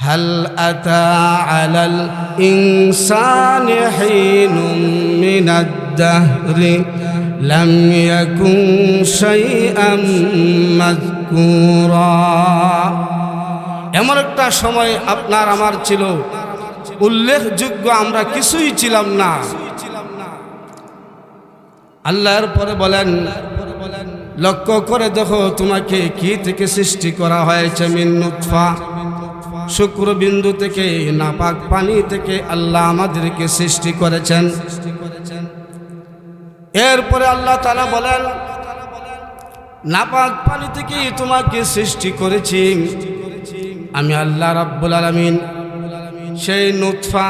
هل أتى على الإنسان حين من الدهر لم يكن شيئا مذكورا এমন একটা সময় আপনার আমার ছিল উল্লেখযোগ্য আমরা কিছুই ছিলাম না আল্লাহর পরে বলেন লক্ষ্য করে দেখো তোমাকে কি থেকে সৃষ্টি করা হয়েছে মিন নুৎফা শুক্র বিন্দু থেকে, নাপাক পানি থেকে আল্লাহ আমাদেরকে সৃষ্টি করেছেন। এরপরে আল্লাহ তালা বলেন, নাপাক পানি থেকে তোমাকে সৃষ্টি করেছি। আমি আল্লাহ রাব্বুল আলমিন, সেই নুৎফা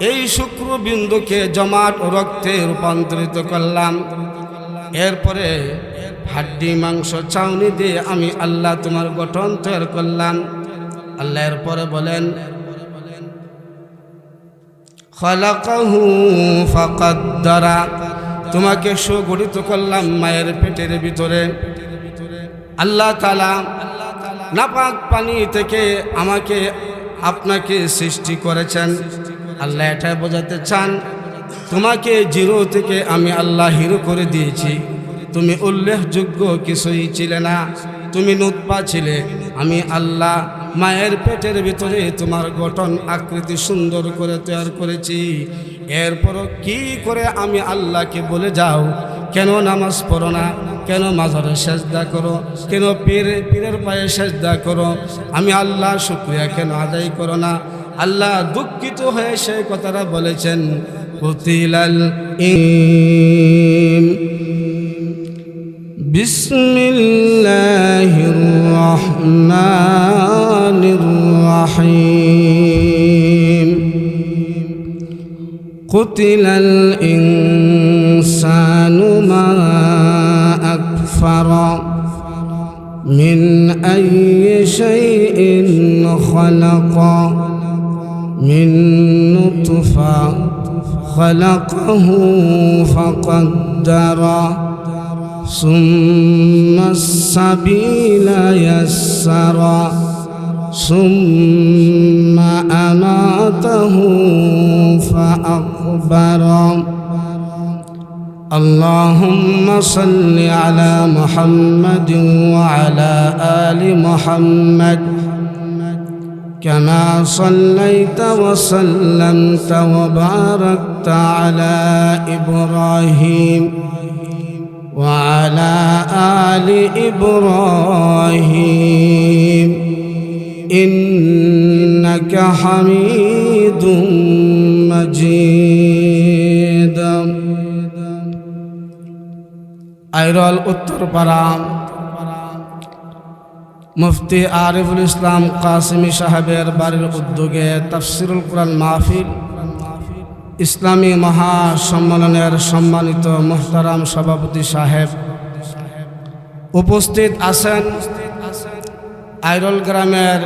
এই শুক্র বিন্দুকে জমাট রক্তে রূপান্তরিত করলাম। এরপরে হাড্ডি, মাংস, চাউনি দিয়ে আমি আল্লাহ তোমার গঠন তৈরি করলাম। আল্লাহ এরপরে বলেন তোমাকে সুগঠিত করলাম মায়ের পেটের ভিতরে। আল্লাহ তালা নাপাক পানি থেকে আমাকে আপনাকে সৃষ্টি করেছেন। আল্লাহ এটা বোঝাতে চান, তোমাকে জিরো থেকে আমি আল্লাহ হিরো করে দিয়েছি। তুমি উল্লেখযোগ্য কিছুই ছিলে না, তুমি নুৎপা ছিলে। আমি আল্লাহ মায়ের পেটের ভিতরে তোমার গঠন আকৃতি সুন্দর করে তৈরি করেছি। এরপরও কি করে আমি আল্লাহকে বলে যাও? কেন নামাজ পড়ো না? কেন মাঝরে সেজদা করো? কেন পীর, পীরের পায়ে সেজদা করো? আমি আল্লাহ শুক্রিয়া কেন আদায় করো না? আল্লাহ দুঃখিত হয়ে সেই কথাটা বলেছেন, কুতিলাল ইম بسم الله الرحمن الرحيم قتل الإنسان ما أكفر من أي شيء خلق من نطفة خلقه فقدره ثم السبيل يسر. ثم أماته فأقبر. اللهم صل على محمد وعلى آل محمد. كما صليت وسلمت وباركت على إبراهيم حميد مجيد আইরল উত্তরপাড়া মুফতি আরিফুল ইসলাম কাসিমি সাহেবের বাড়ির উদ্যোগে তাফসিরুল কোরআন মাহফিল ইসলামী মহাসম্মেলনের সম্মানিত মোহতারাম সভাপতি সাহেব উপস্থিত আছেন আইরল গ্রামের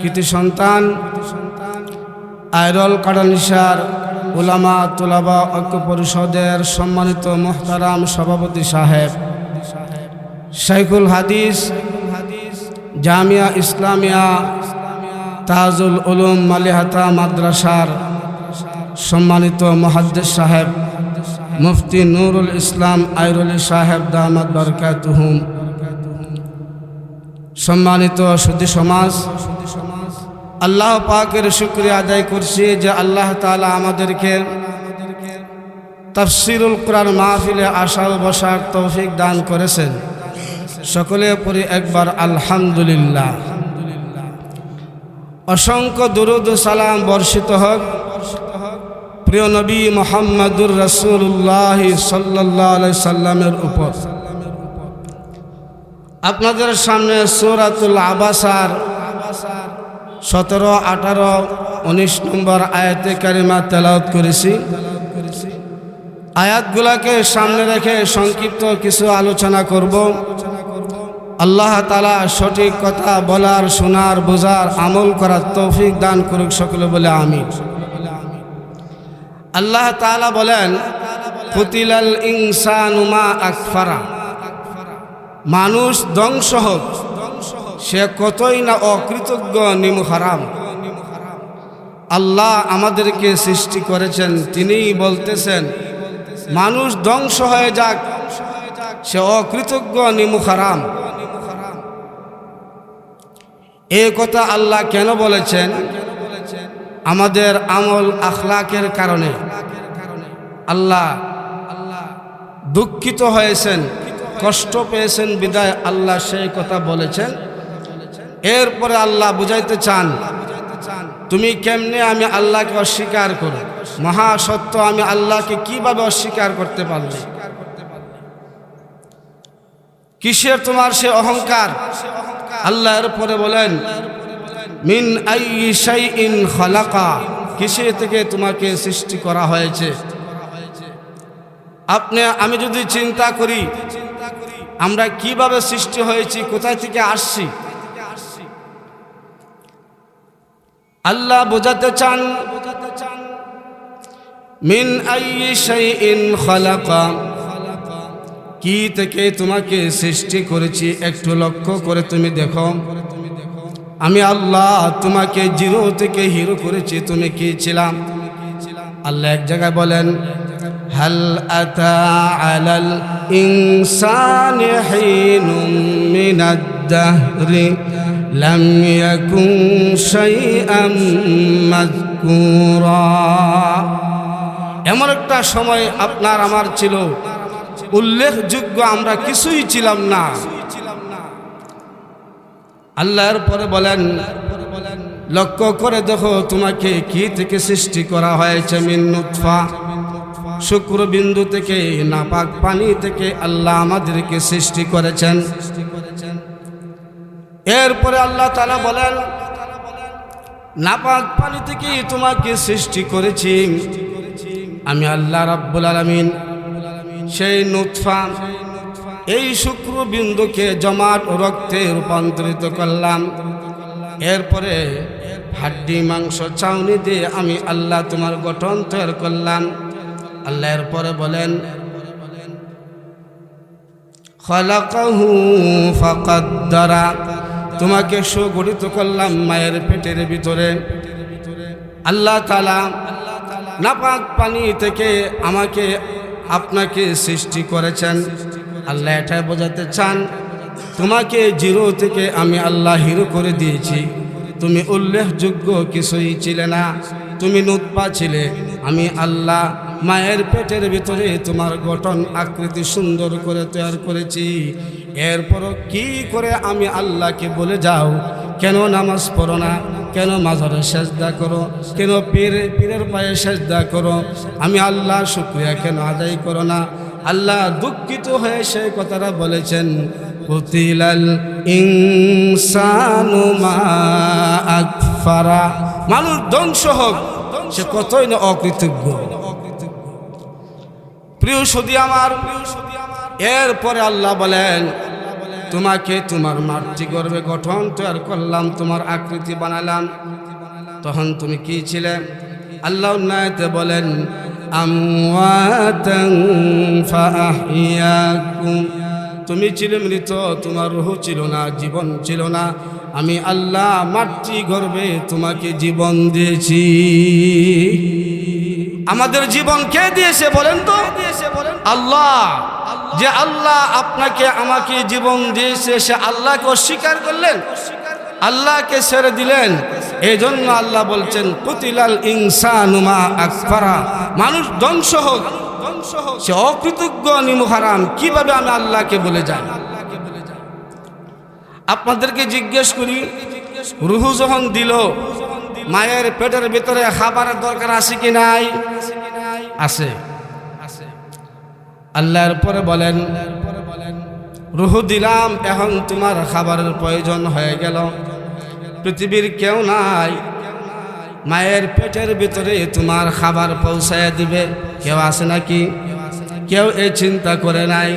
কৃতি সন্তান আইরল কাডানিসার উলামা তুলাবা ঐক্য পরিষদের সম্মানিত মোহতারাম সভাপতি সাহেব। শাইখুল হাদিস, জামিয়া ইসলামিয়া, তাজুল উলুম মালিহাতা মাদ্রাসার সম্মানিত মহাদ্দেশ সাহেব, মুফতি নুরুল ইসলাম আইরুলি সাহেব দামাদ বরকাতুহুম। সম্মানিত সুদী সমাজ আল্লাহ পাকের শুক্রিয়া আদায় করছি যে আল্লাহ তালা আমাদেরকে তফসিরুল কোরআন মাহফিলে আসা ও বসার তৌফিক দান করেছেন। সকলে পরে একবার আলহামদুলিল্লাহ। অসংখ্য দুরুদ সালাম বর্ষিত হোক। প্রিয় নবী মোহাম্মদুর রসুল্লাহ সাল্লাহ সাল্লামের উপর। আপনাদের সামনে সৌরাতুল আবাসার সতেরো, আঠারো, উনিশ নম্বর আয়াতে কারিমা তেলাওত করেছি। আয়াতগুলাকে সামনে রেখে সংক্ষিপ্ত কিছু আলোচনা করব। আল্লাহ তালা সঠিক কথা বলার, শোনার, বোঝার, আমল করার তৌফিক দান করুক সকলে বলে আমি আল্লাহ তালা বলেন, কুতিলাল ইনসানুমা আকফারা। মানুষ ধ্বংস হোক সে কতই না অকৃতজ্ঞ নিম হারাম। আল্লাহ আমাদেরকে সৃষ্টি করেছেন, তিনিই বলতেছেন, মানুষ ধ্বংস হয়ে যাক, সে অকৃতজ্ঞ নিমুখারাম এ কথা আল্লাহ কেন বলেছেন? আমাদের আমল আখলাকের কারণে। আল্লাহ আল্লাহ দুঃখিত হয়েছেন, কষ্ট পেয়েছেন, বিদায় আল্লাহ সেই কথা বলেছেন। এরপরে আল্লাহ বুঝাইতে চান, তুমি কেমনে আমি আল্লাহকে অস্বীকার করো? মহাসত্য আমি আল্লাহকে কীভাবে অস্বীকার করতে পারলে? কিসের তোমার সে অহংকার? আল্লাহর পরে বলেন, মিন ইন খলাকা। কিসে থেকে তোমাকে সৃষ্টি করা হয়েছে? আপনি, আমি যদি চিন্তা করি, আমরা কীভাবে সৃষ্টি হয়েছি, কোথায় থেকে আসছি? আল্লাহ বোঝাতে চান, মিন কি থেকে তোমাকে সৃষ্টি করেছি একটু লক্ষ্য করে তুমি দেখো। আমি আল্লাহ তোমাকে জিরো থেকে হিরো করেছি, তুমি কি ছিলাম? আল্লাহ এক জায়গায় বলেন, হাল আতা আলাল ইনসান হিনুম মিনাদ লাম ইয়াকুন শাইআম মাযকুরা এমন একটা সময় আপনার আমার ছিল। উল্লেখযোগ্য আমরা কিছুই ছিলাম না। আল্লাহর পরে বলেন, লক্ষ্য করে দেখো তোমাকে কি থেকে সৃষ্টি করা হয়েছে মিন্নুৎফা শুক্র বিন্দু থেকে, নাপাক পানি থেকে আল্লাহ আমাদেরকে সৃষ্টি করেছেন। এরপরে আল্লাহ তালা বলেন, নাপাক পানি থেকে তোমাকে সৃষ্টি করেছি। আমি আল্লাহ রাব্বুল আলমিন, সেই নুৎফা এই শুক্র বিন্দুকে জমাট রক্তে রূপান্তরিত করলাম। এরপরে হাড্ডি, মাংস, চাউনি দিয়ে আমি আল্লাহ তোমার গঠন তৈরি করলাম। আল্লাহ এরপরে বলেন, খলাকাহু ফাকাদ্দারা। তোমাকে সুগঠিত করলাম মায়ের পেটের ভিতরে। আল্লাহ তালা নাপাক পানি থেকে আমাকে আপনাকে সৃষ্টি করেছেন। আল্লাহ এটা বোঝাতে চান, তোমাকে জিরো থেকে আমি আল্লাহ হিরো করে দিয়েছি। তুমি উল্লেখযোগ্য কিছুই ছিলে না, তুমি নুৎপা ছিলে। আমি আল্লাহ মায়ের পেটের ভিতরে তোমার গঠন আকৃতি সুন্দর করে তৈরি করেছি। এরপরও কি করে আমি আল্লাহকে বলে যাও? কেন নামাজ পড়ো না? কেন মাঝরে সেজদা করো? কেন পীর, পীরের পায়ে সেজদা করো? আমি আল্লাহ শুক্রিয়া কেন আদায় করো না? আল্লাহ দুঃখিত হয়ে সেই কথাটা বলেছেন, কুতিলাল ইনসানু মা মানুষ ধ্বংস হোক, সে কতই না অকৃতজ্ঞ। প্রিয় সদি আমার এরপরে আল্লাহ বলেন, তোমাকে তোমার মাতৃ গর্বে গঠন তৈরি করলাম, তোমার আকৃতি বানালাম। তখন তুমি কি ছিলে? আল্লাহ উন্নয়তে বলেন তুমি ছিলে মৃত, তোমার রুহ ছিল না, জীবন ছিল না। আমি আল্লাহ মাতৃ গর্বে তোমাকে জীবন দিয়েছি। আমাদের জীবন কে দিয়েছে বলেন তো? দিয়েছে বলেন আল্লাহ যে আল্লাহ আপনাকে আমাকে জীবন দিয়েছে, সে আল্লাহকে অস্বীকার করলেন, আল্লাহকে ছেড়ে দিলেন। এই জন্য আল্লাহ বলছেন, কুতিলাল ইনসানুমা আকফারা। মানুষ ধ্বংস হোক ধ্বংস হোক সে অকৃতজ্ঞ নিমুখারাম কীভাবে আমি আল্লাহকে বলে যাই? আপনাদেরকে জিজ্ঞেস করি, রুহু যখন দিল, মায়ের পেটের ভিতরে খাবারের দরকার আছে কি নাই? আছে। আল্লাহর পরে বলেন, রুহু দিলাম, এখন তোমার খাবারের প্রয়োজন হয়ে গেল। পৃথিবীর কেউ নাই, মায়ের পেটের ভিতরে তোমার খাবার পৌঁছায় দিবে। কেউ আছে নাকি? কেউ এই চিন্তা করে নাই।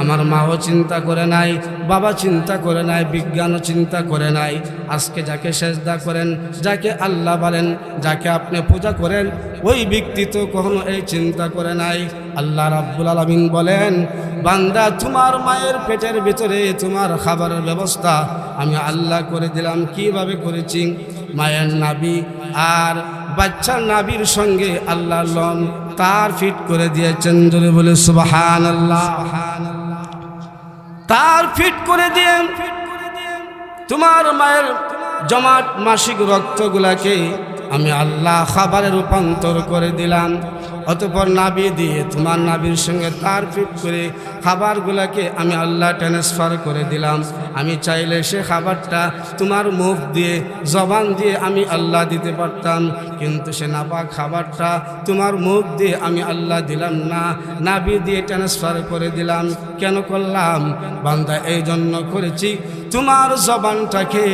আমার মাও চিন্তা করে নাই, বাবা চিন্তা করে নাই, বিজ্ঞানও চিন্তা করে নাই। আজকে যাকে সেজদা করেন, যাকে আল্লাহ বলেন, যাকে আপনি পূজা করেন, ওই ব্যক্তি তো কখনো এই চিন্তা করে নাই। আল্লাহ রাব্বুল আলমিন বলেন, বান্দা, তোমার মায়ের পেটের ভিতরে তোমার খাবারের ব্যবস্থা আমি আল্লাহ করে দিলাম। কীভাবে করেছি? মায়ের নাবি আর বাচ্চার নাবির সঙ্গে আল্লাহ লন তার ফিট করে দিয়েছেন। জোরে বলে সুবাহান আল্লাহ তার ফিট করে দিয়ে তোমার মায়ের জমাট মাসিক রক্তগুলাকে আমি আল্লাহ খাবারে রূপান্তর করে দিলাম। অতপর নাবি দিয়ে তোমার নাবির সঙ্গে তার ফিট করে খাবারগুলোকে আমি আল্লাহ ট্রান্সফার করে দিলাম। আমি চাইলে সে খাবারটা তোমার মুখ দিয়ে, জবান দিয়ে আমি আল্লাহ দিতে পারতাম, কিন্তু সে নাপাক খাবারটা তোমার মুখ দিয়ে আমি আল্লাহ দিলাম না। নাবি দিয়ে ট্রান্সফার করে দিলাম। কেন করলাম? বান্দা এই জন্য করেছি, তোমার জবানটাকে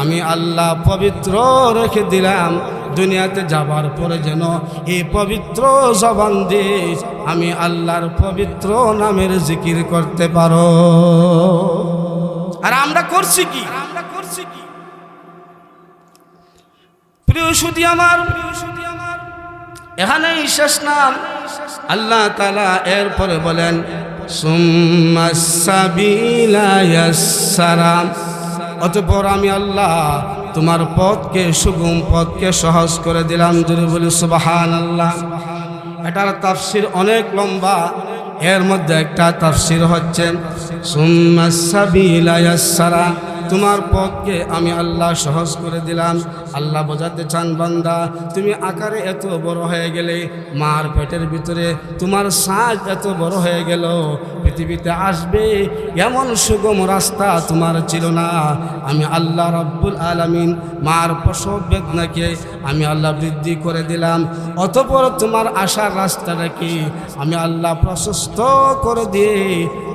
আমি আল্লাহ পবিত্র রেখে দিলাম। দুনিয়াতে যাবার পরে যেন এই পবিত্র জবান দিয়ে আমি আল্লাহর পবিত্র নামের জিকির করতে পারো। আর আমরা করছি কি? আমরা করছি কি প্রিয় সুদি আমার, এখানেই শেষ নাম। আল্লাহ তালা এরপরে বলেন সুম্মাসাবিলায়াসারাম অতপর আমি আল্লাহ তোমার পথকে, সুগম পথকে সহজ করে দিলাম যদি বলি সুবাহান আল্লাহ এটার তাফসির অনেক লম্বা, এর মধ্যে একটা তাফসির হচ্ছে সুম্মাসাবিলায়াসারা তোমার পথকে আমি আল্লাহ সহজ করে দিলাম। আল্লাহ বোঝাতে চান, বান্দা, তুমি আকারে এত বড় হয়ে গেলে, মার পেটের ভিতরে তোমার সাজ এত বড় হয়ে গেল, পৃথিবীতে আসবে এমন সুগম রাস্তা তোমার ছিল না। আমি আল্লাহ রব্বুল আলমিন, মার প্রসব বেদনাকে আমি আল্লাহ বৃদ্ধি করে দিলাম। অতপর তোমার আসার রাস্তাটাকে আমি আল্লাহ প্রশস্ত করে দিয়ে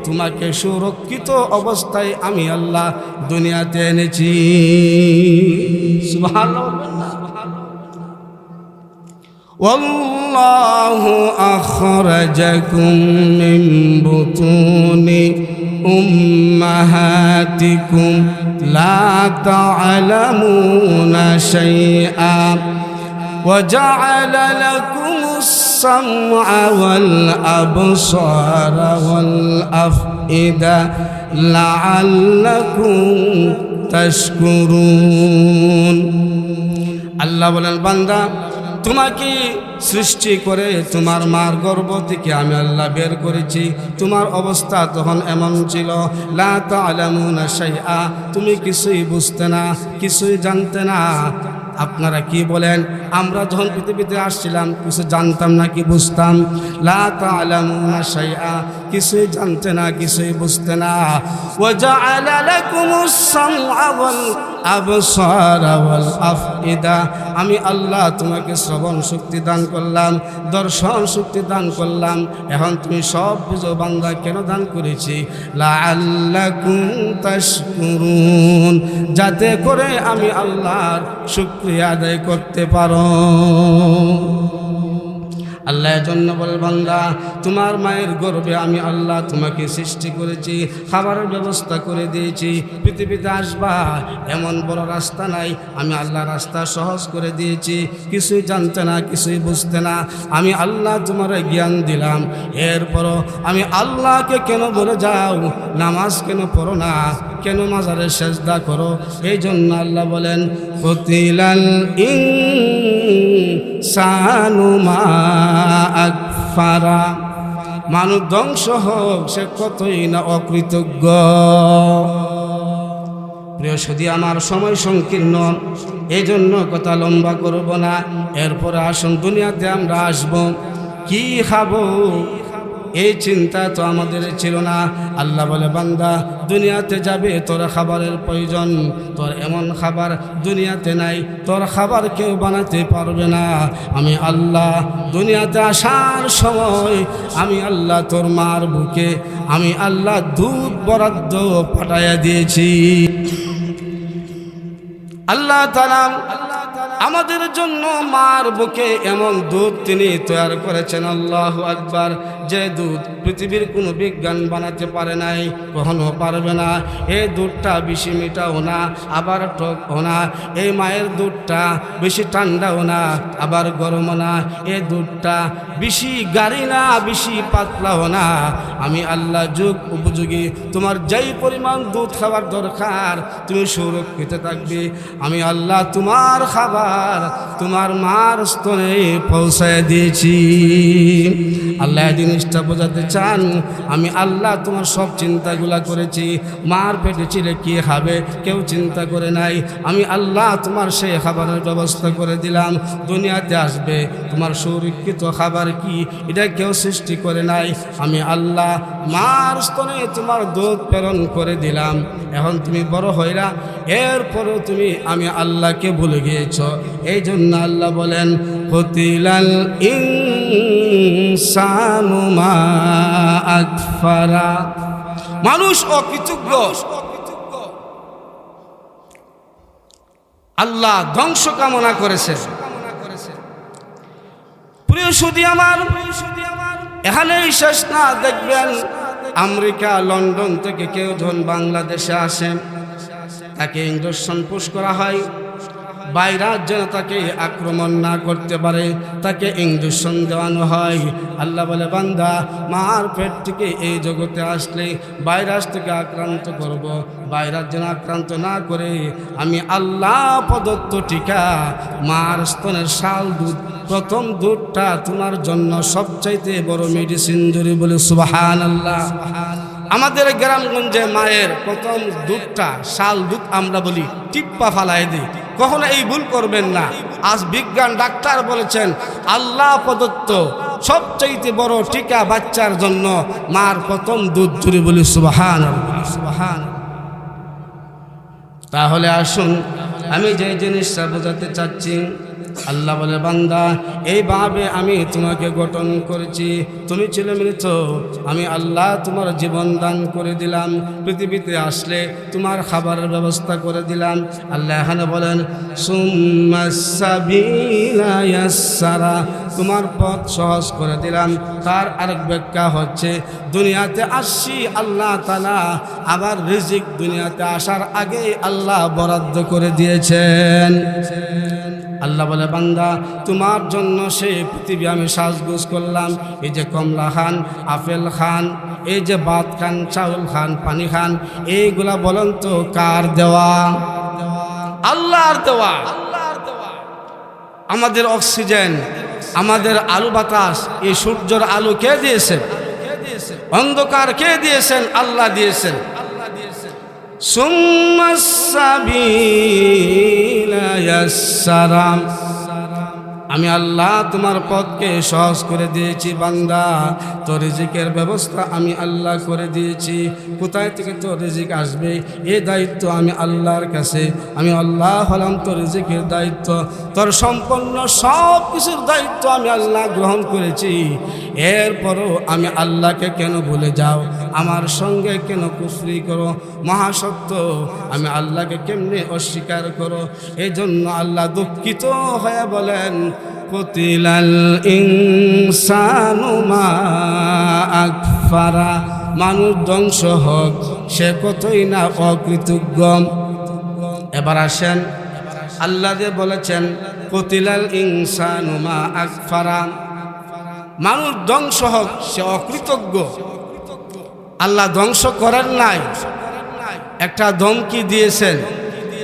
তোমাকে সুরক্ষিত অবস্থায় আমি আল্লাহ দুনিয়াতে এনেছি والله أخرجكم من بطون أمهاتكم لا تعلمون شيئا وجعل لكم السمع والأبصار والأفئدة لعلكم تشكرون আল্লাহ বলেন বান্দা তোমাকে সৃষ্টি করে তোমার মার গর্ভ থেকে আমি আল্লাহ বের করেছি তোমার অবস্থা তখন এমন ছিল লা তালামুনা শাইআ তুমি কিছুই বুঝতে না কিছুই জানতে না আপনারা কি বলেন? আমরা যখন পৃথিবীতে আসছিলাম, কিছু জানতাম না কি বুঝতাম? লা তালামুনা শাইআ, কিছুই জানতে না, কিছুই বুঝতে না। ওয়াজআলা লাকুমুস সামআ ওয়াল আফইদা। আমি আল্লাহ তোমাকে শ্রবণ শক্তি দান করলাম, দর্শন শক্তি দান করলাম। এখন তুমি সব বুঝো বান্দা কেন দান করেছি? তাশকুরুন। যাতে করে আমি আল্লাহর শুকরিয়া আদায় করতে পারো। আল্লাহ জন্য বল, বান্দা, তোমার মায়ের গর্বে আমি আল্লাহ তোমাকে সৃষ্টি করেছি, খাবারের ব্যবস্থা করে দিয়েছি, পৃথিবীতে আসবা, এমন বড় রাস্তা নাই, আমি আল্লাহ রাস্তা সহজ করে দিয়েছি, কিছুই জানতে না, কিছুই বুঝতে না, আমি আল্লাহ তোমার জ্ঞান দিলাম, এরপরও আমি আল্লাহকে কেন বলে যাও, নামাজ কেন পড়ো না, কেন মাজারে সেজদা করো, এই জন্য আল্লাহ বলেন, কতিলাল ইং সানুমা মানুষ ধ্বংস হোক, সে কতই না অকৃতজ্ঞ। সদি আমার সময় সংকীর্ণ। এই জন্য কথা লম্বা করব না। এরপরে আসুন দুনিয়াতে আমরা আসব। কি খাব? এই চিন্তা তো আমাদের ছিল না। আল্লাহ বলে, বান্দা, দুনিয়াতে যাবে, তোর খাবারের প্রয়োজন। তোর এমন খাবার দুনিয়াতে নাই, তোর খাবার কেউ বানাতে পারবে না। আমি আল্লাহ, দুনিয়াতে আসার সময় আমি আল্লাহ তোর মার বুকে, আমি আল্লাহ দুধ বরাদ্দ পাঠাইয়া দিয়েছি। আল্লাহ তালা আমাদের জন্য মার বুকে এমন দুধ তিনি তৈরি করেছেন। আল্লাহ আকবার। যে দুধ পৃথিবীর কোনো বিজ্ঞান বানাতে পারে নাই, কখনো পারবে না। এই দুধটা বেশি মিঠাও না, আবার টকও না। এই মায়ের দুধটা বেশি ঠান্ডাও না, আবার গরমও না। এই দুধটা বেশি গাড়ি না, বেশি পাতলাও না। আমি আল্লাহ যুগ উপযোগী, তোমার যেই পরিমাণ দুধ খাবার দরকার, তুমি সুরক্ষিত থাকবে। আমি আল্লাহ তোমার খাবার, তোমার মার স্তরে পৌঁছায় দিয়েছি। আল্লাহ এই জিনিসটা বোঝাতে চান? আমি আল্লাহ তোমার সব চিন্তাগুলা করেছি। মার পেটে ছিলে কি খাবে? কেউ চিন্তা করে নাই। আমি আল্লাহ তোমার সেই খাবারের ব্যবস্থা করে দিলাম। দুনিয়াতে আসবে। তোমার সুরক্ষিত খাবার কি? এটা কেউ সৃষ্টি করে নাই। আমি আল্লাহ মার স্তনে তোমার দুধ প্রেরণ করে দিলাম। এখন তুমি বড় হইরা। এরপরেও তুমি, আমি আল্লাহকে ভুলে গিয়েছ। এই জন্য আল্লাহ বলেন, কতিলাল ইনসানু মা আকফারা। মানুষ অকৃতজ্ঞ। আল্লাহ ধ্বংস কামনা করেছে প্রিয় সুদী আমার, এখানেই শেষ না, দেখবেন আমেরিকা, লন্ডন থেকে কেউ যখন বাংলাদেশে আসেন, তাকে ইঞ্জেকশন পুশ করা হয়। বাইরার যেন তাকে আক্রমণ না করতে পারে, তাকে ইঞ্জেকশন দেওয়ানো হয়। আল্লাহ বলে, বান্দা, মার পেট থেকে এই জগতে আসলে ভাইরাস থেকে আক্রান্ত করব। ভাইরাস যেন আক্রান্ত না করে, আমি আল্লাহ প্রদত্ত টিকা, মার স্তনের শাল দুধ, প্রথম দুধটা তোমার জন্য সবচাইতে বড় মেডিসিন জুড়ে বলে সুবাহান আল্লাহ আমাদের গ্রামগঞ্জে মায়ের প্রথম দুধটা, শাল দুধ আমরা বলি, টিপ্পা ফালাই দিই কখনো এই ভুল করবেন না। আজ বিজ্ঞান, ডাক্তার বলেছেন, আল্লাহ প্রদত্ত সবচাইতে বড় টিকা বাচ্চার জন্য মার প্রথম দুধ জুড়ে বলি সুবাহান সুবাহান তাহলে আসুন, আমি যে জিনিসটা বোঝাতে চাচ্ছি আল্লাহ বলে, বান্দা, এইভাবে আমি তোমাকে গঠন করেছি। তুমি ছিলে মৃত আমি আল্লাহ তোমার জীবন দান করে দিলাম। পৃথিবীতে আসলে তোমার খাবারের ব্যবস্থা করে দিলাম। আল্লাহ এখানে বলেন সুম্মাসারা তোমার পথ সহজ করে দিলাম। তার আরেক ব্যাখ্যা হচ্ছে, দুনিয়াতে আসছি, আল্লাহ তালা আবার রিজিক দুনিয়াতে আসার আগে আল্লাহ বরাদ্দ করে দিয়েছেন। আল্লাহ বলে, বান্দা, তোমার জন্য সে পৃথিবী আমি সাজগোজ করলাম। এই যে কমলা খান আফেল খান, এই যে ভাত খান, চাউল খান, পানি খান, এইগুলা বলেন তো কার দেওয়া? আল্লাহর দেওয়া। আমাদের অক্সিজেন, আমাদের আলু বাতাস, এই সূর্যর আলো কে দিয়েছেন? অন্ধকার কে দিয়েছেন? আল্লাহ দিয়েছেন। আল্লাহ দিয়েছেন يسرا আমি আল্লাহ তোমার পথকে সহজ করে দিয়েছি, বান্দা। তো রিজিকের ব্যবস্থা আমি আল্লাহ করে দিয়েছি। কোথায় থেকে তোর রিজিক আসবে? এ দায়িত্ব আমি আল্লাহর কাছে। আমি আল্লাহ হলাম তো রিজিকের দায়িত্ব। তোর সম্পন্ন সব কিছুর দায়িত্ব আমি আল্লাহ গ্রহণ করেছি। এরপরও আমি আল্লাহকে কেন ভুলে যাও? আমার সঙ্গে কেন কুফরি করো? মহাসত্য, আমি আল্লাহকে কেমনে অস্বীকার করো? এই জন্য আল্লাহ দুঃখিত হয়ে বলেন কতিলাল ইনসানু আকফারা। মানুষ ধ্বংস হোক, সে কতই না অকৃতজ্ঞ। এবার আসেন, আল্লাহ বলেছেন, কতিলাল ইনসানু মা আকফারা। মানুষ ধ্বংস হোক, সে অকৃতজ্ঞ। আল্লাহ ধ্বংস করেন নাই। একটা ধমকি দিয়েছেন।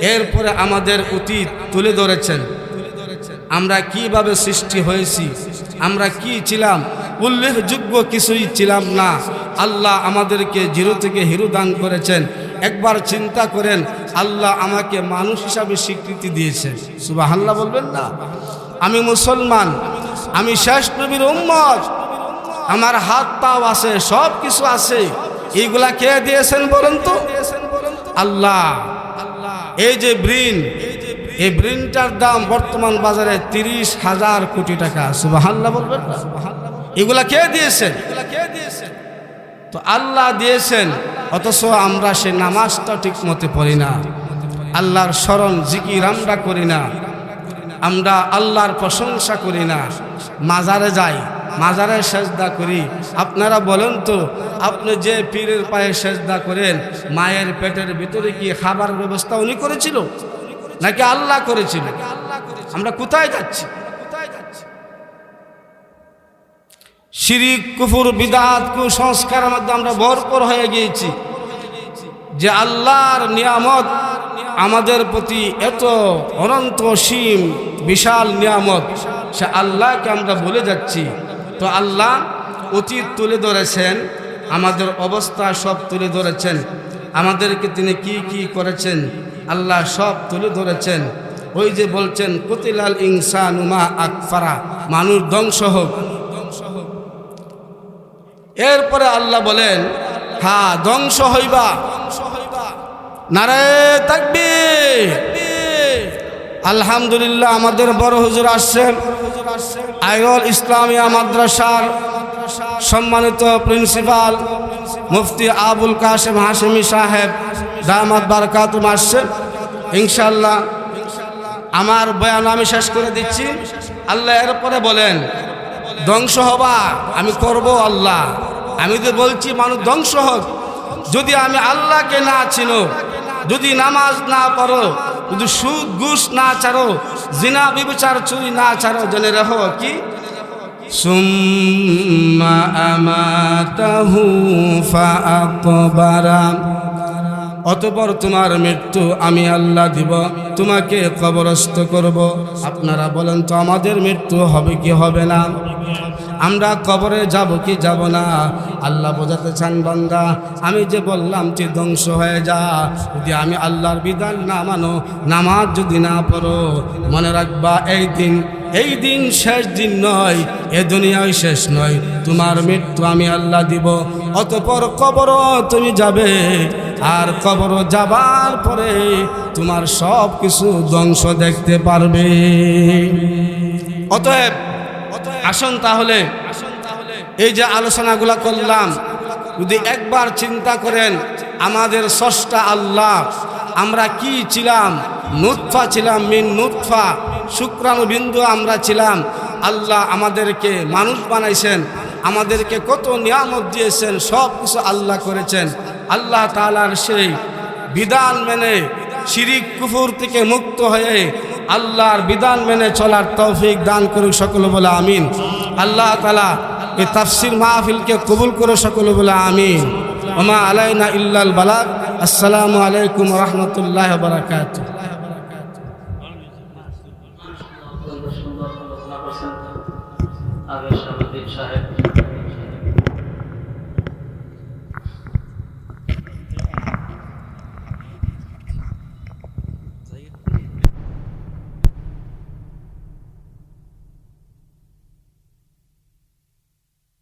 এরপরে আমাদের অতীত তুলে ধরেছেন। আমরা কীভাবে সৃষ্টি হয়েছি? আমরা কি ছিলাম? উল্লেখযোগ্য কিছুই ছিলাম না। আল্লাহ আমাদেরকে জিরো থেকে হিরো দান করেছেন। একবার চিন্তা করেন, আল্লাহ আমাকে মানুষ হিসাবে স্বীকৃতি দিয়েছেন। সুবাহ আল্লাহ বলবেন না? আমি মুসলমান, আমি শেষ নবীর উম্মত। আমার হাত পাও আছে সব কিছু আছে। এইগুলা কে দিয়েছেন বলেন তো? আল্লাহ। এই যে ব্রিন এই ব্রিনটার দাম বর্তমান বাজারে তিরিশ হাজার কোটি টাকা। সুবাহাল্লাহ বলবেন এগুলা কে দিয়েছেন? তো আল্লাহ দিয়েছেন, অথচ আমরা সে নামাজটা ঠিক মতে পড়ি না। আল্লাহর স্মরণ জিকির আমরা করি না। আমরা আল্লাহর প্রশংসা করি না। মাজারে যাই, মাজারে সেজদা করি। আপনারা বলেন তো, আপনি যে পীরের পায়ে সেজদা করেন, মায়ের পেটের ভিতরে কি খাবার ব্যবস্থা উনি করেছিল? নাকি আল্লাহ করেছিল আমরা কোথায় যাচ্ছি? শিরিক, কুফুর, বিদাত, কুসংস্কারের মধ্যে আমরা ভরপুর হয়ে গিয়েছি যে আল্লাহর নিয়ামত আমাদের প্রতি এত অনন্ত সীম বিশাল নিয়ামত, সে আল্লাহকে আমরা বলে যাচ্ছি। তো আল্লাহ অতীত তুলে ধরেছেন, আমাদের অবস্থা সব তুলে ধরেছেন। আমাদেরকে তিনি কি কি করেছেন? আল্লাহ সব তুলে ধরেছেন। ওই যে বলছেন, কতিলাল ইনসানুমা আকফারা। মানুষ ধ্বংস হোক। এরপরে আল্লাহ বলেন হ্যাঁ ধ্বংস হইবা। নারে থাকবে আলহামদুলিল্লাহ আমাদের বড় হুজুর আসছেন। আইরল ইসলামিয়া মাদ্রাসার সম্মানিত প্রিন্সিপাল, মুফতি আবুল কাশেম হাসেমি সাহেব, দামাত বারকাতুম আসছেন ইনশাল্লাহ আমার বয়ান আমি শেষ করে দিচ্ছি। আল্লাহ এরপরে বলেন, ধ্বংস হবা, আমি করব আল্লাহ। আমি তো বলছি, মানুষ ধ্বংস হোক, যদি আমি আল্লাহকে না চিনো, যদি নামাজ না পড়ো, যদি সুদ, ঘুষ না ছাড়ো, জিনা, বিবেচার চুরি না ছাড়ো, জেনে রাখো কি? সুম্মা أماته فأقبر অতপর তোমার মৃত্যু আমি আল্লাহ দিব, তোমাকে কবরস্থ করব। আপনারা বলেন তো আমাদের মৃত্যু হবে কি হবে না? আমরা কবরে যাব কি যাব না? আল্লাহ বোঝাতে চান বান্দা, আমি যে বললাম যে ধ্বংস হয়ে যা, যদি আমি আল্লাহর বিধান না মানো, নামাজ যদি না পড়ো, মনে রাখবা এই দিন এই দিন শেষ দিন নয়, এ দুনিয়ায় শেষ নয়। তোমার মৃত্যু আমি আল্লাহ দিব, অতপর কবর তুমি যাবে। আর কবর যাবার পরে তোমার সব কিছু ধ্বংস দেখতে পারবে। অতএব আসুন তাহলে। এই যে আলোচনাগুলো করলাম, যদি একবার চিন্তা করেন, আমাদের ষষ্ঠা আল্লাহ, আমরা কি ছিলাম? নুৎফা ছিলাম, মিন নুৎফা শুক্রাণু বিন্দু আমরা ছিলাম। আল্লাহ আমাদেরকে মানুষ বানাইছেন, আমাদেরকে কত নিয়ামত দিয়েছেন, সব কিছু আল্লাহ করেছেন। আল্লাহ তালার সেই বিধান মেনে শিরিক কুফুর থেকে মুক্ত হয়ে আল্লাহর বিধান মেনে চলার তৌফিক দান করুক সকল বলে আমিন। আল্লাহ তালা এই তাফসির মাহফিলকে কবুল করে সকল বলে আমিন। ওমা আলাইনা ইল্লাল বালাক আসসালামু আলাইকুম রহমতুল্লাহ বারাকাতুহ।